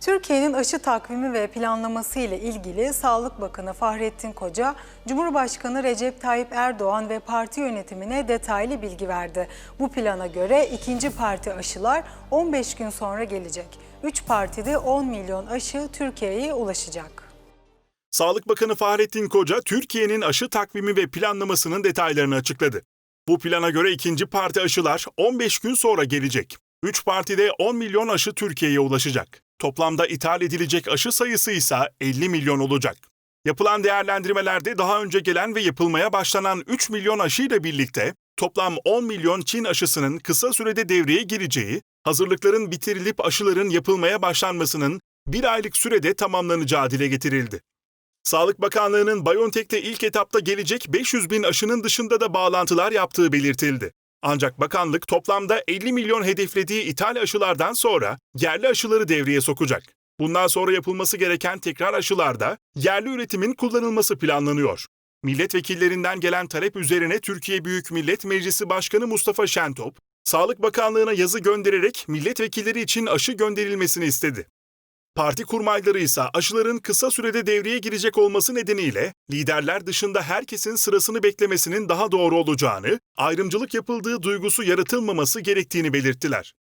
Türkiye'nin aşı takvimi ve planlaması ile ilgili Sağlık Bakanı Fahrettin Koca, Cumhurbaşkanı Recep Tayyip Erdoğan ve parti yönetimine detaylı bilgi verdi. Bu plana göre ikinci parti aşılar 15 gün sonra gelecek. Üç partide 10 milyon aşı Türkiye'ye ulaşacak. Sağlık Bakanı Fahrettin Koca, Türkiye'nin aşı takvimi ve planlamasının detaylarını açıkladı. Bu plana göre ikinci parti aşılar 15 gün sonra gelecek. 3 partide 10 milyon aşı Türkiye'ye ulaşacak. Toplamda ithal edilecek aşı sayısı ise 50 milyon olacak. Yapılan değerlendirmelerde daha önce gelen ve yapılmaya başlanan 3 milyon aşıyla birlikte toplam 10 milyon Çin aşısının kısa sürede devreye gireceği, hazırlıkların bitirilip aşıların yapılmaya başlanmasının bir aylık sürede tamamlanacağı dile getirildi. Sağlık Bakanlığı'nın BioNTech'te ilk etapta gelecek 500 bin aşının dışında da bağlantılar yaptığı belirtildi. Ancak bakanlık toplamda 50 milyon hedeflediği ithal aşılardan sonra yerli aşıları devreye sokacak. Bundan sonra yapılması gereken tekrar aşılarda yerli üretimin kullanılması planlanıyor. Milletvekillerinden gelen talep üzerine Türkiye Büyük Millet Meclisi Başkanı Mustafa Şentop, Sağlık Bakanlığı'na yazı göndererek milletvekilleri için aşı gönderilmesini istedi. Parti kurmayları ise aşıların kısa sürede devreye girecek olması nedeniyle liderler dışında herkesin sırasını beklemesinin daha doğru olacağını, ayrımcılık yapıldığı duygusu yaratılmaması gerektiğini belirttiler.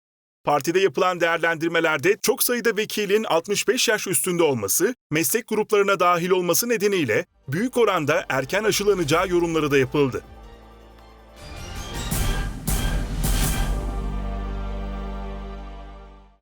Partide yapılan değerlendirmelerde çok sayıda vekilin 65 yaş üstünde olması, meslek gruplarına dahil olması nedeniyle büyük oranda erken aşılanacağı yorumları da yapıldı.